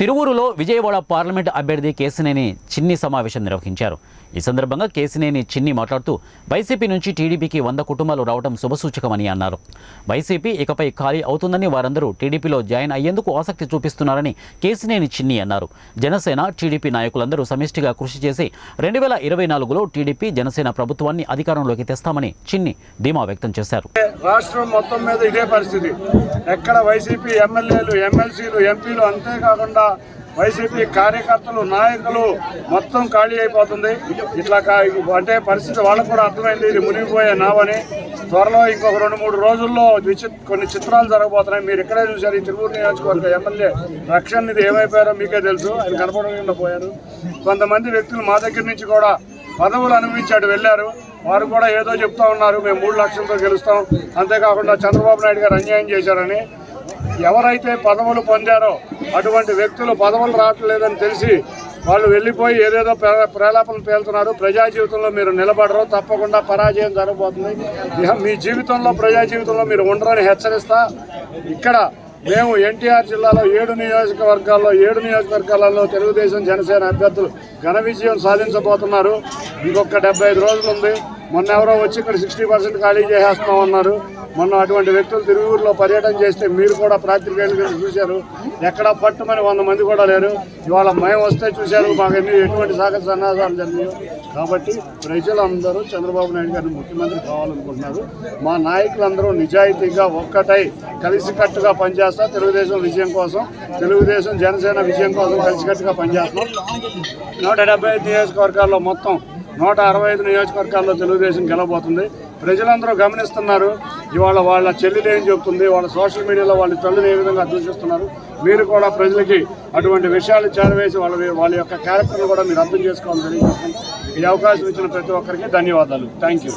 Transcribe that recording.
తిరువూరులో Vijayawada parliament అభ్యర్థి కేసినేని చిన్ని సమావేశం నిర్వహించారు. ఈ సందర్భంగా కేసినేని చిన్ని మాట్లాడుతూ వైసీపీ నుంచి టీడీపీకి వంద కుటుంబాలు రావడం శుభసూచకమని అన్నారు. వైసీపీ ఇకపై ఖాళీ అవుతుందని వారందరూ టీడీపీలో జాయిన్ అయ్యేందుకు ఆసక్తి చూపిస్తున్నారని కేసినేని చిన్ని అన్నారు. జనసేన టీడీపీ నాయకులందరూ సమిష్టిగా కృషి చేసి రెండు వేల ఇరవై నాలుగులో టీడీపీ జనసేన ప్రభుత్వాన్ని అధికారంలోకి తెస్తామని చిన్ని ధీమా వ్యక్తం చేశారు. రాష్ట్రం మొత్తం మీద ఇదే పరిస్థితి. ఎక్కడ వైసీపీ ఎమ్మెల్యేలు ఎమ్మెల్సీలు ఎంపీలు అంతేకాకుండా వైసీపీ కార్యకర్తలు నాయకులు మొత్తం ఖాళీ అయిపోతుంది. ఇట్లా అంటే పరిస్థితి వాళ్ళకు కూడా అర్థమైంది ఇది మునిగిపోయే నావని. త్వరలో ఇంకొక రెండు మూడు రోజుల్లో కొన్ని చిత్రాలు జరగబోతున్నాయి. మీరు ఇక్కడే చూశారు ఈ తిరుపూరు నియోజకవర్గ ఎమ్మెల్యే రక్షణ నిధి ఏమైపోయారో మీకే తెలుసు. ఆయన కనపడకుండా పోయారు. కొంతమంది వ్యక్తులు మా దగ్గర నుంచి కూడా పదవులు అనుభవించాడు వెళ్ళారు. వారు కూడా ఏదో చెప్తా ఉన్నారు మేము మూడు లక్షలతో గెలుస్తాం. అంతేకాకుండా చంద్రబాబు నాయుడు గారు అన్యాయం చేశారని. ఎవరైతే పదవులు పొందారో అటువంటి వ్యక్తులు పదవులు రావట్లేదని తెలిసి వాళ్ళు వెళ్ళిపోయి ఏదేదో ప్రే- ప్రేలాపనలు పేలుతున్నారు. ప్రజా జీవితంలో మీరు నిలబడరు. తప్పకుండా పరాజయం జరగబోతుంది. మీ జీవితంలో ప్రజా జీవితంలో మీరు ఉండరని హెచ్చరిస్తా. ఇక్కడ మేము ఎన్టీఆర్ జిల్లాలో ఏడు నియోజకవర్గాల్లో ఏడు నియోజకవర్గాలలో తెలుగుదేశం జనసేన అభ్యర్థులు ఘన విజయం సాధించబోతున్నారు. ఇంకొక డెబ్బై ఐదు రోజులు ఉంది. మొన్న ఎవరో వచ్చి ఇక్కడ సిక్స్టీ పర్సెంట్ ఖాళీ చేసేస్తాం అన్నారు మొన్న అటువంటి వ్యక్తులు తిరుగురులో పర్యటన చేస్తే మీరు కూడా ప్రాతికేయులు చూశారు. ఎక్కడ పట్టుమని వంద మంది కూడా లేరు. ఇవాళ మేము వస్తే చూశారు మాకు ఎన్ని ఎటువంటి సాగ సన్నాసాలు జరిగాయో కాబట్టి ప్రజలందరూ చంద్రబాబు నాయుడు గారిని ముఖ్యమంత్రి కావాలనుకుంటున్నారు. మా నాయకులందరూ నిజాయితీగా ఒక్కటై కలిసికట్టుగా పనిచేస్తా తెలుగుదేశం విజయం కోసం తెలుగుదేశం జనసేన విజయం కోసం కలిసికట్టుగా పనిచేస్తున్నాం నూట డెబ్బై ఐదు నియోజకవర్గాల్లో మొత్తం నూట అరవై ఐదు నియోజకవర్గాల్లో తెలుగుదేశం గెలవబోతుంది. ప్రజలందరూ గమనిస్తున్నారు. ఇవాళ వాళ్ళ చెల్లెలు ఏం చెబుతుంది? వాళ్ళ సోషల్ మీడియాలో వాళ్ళ తల్లిని ఏ విధంగా దూషిస్తున్నారు? మీరు కూడా ప్రజలకి అటువంటి విషయాలు చేరవేసి వాళ్ళ వాళ్ళ యొక్క క్యారెక్టర్ను కూడా మీరు అర్థం చేసుకోవాలని ఈ అవకాశం ఇచ్చిన ప్రతి ఒక్కరికి ధన్యవాదాలు. Thank you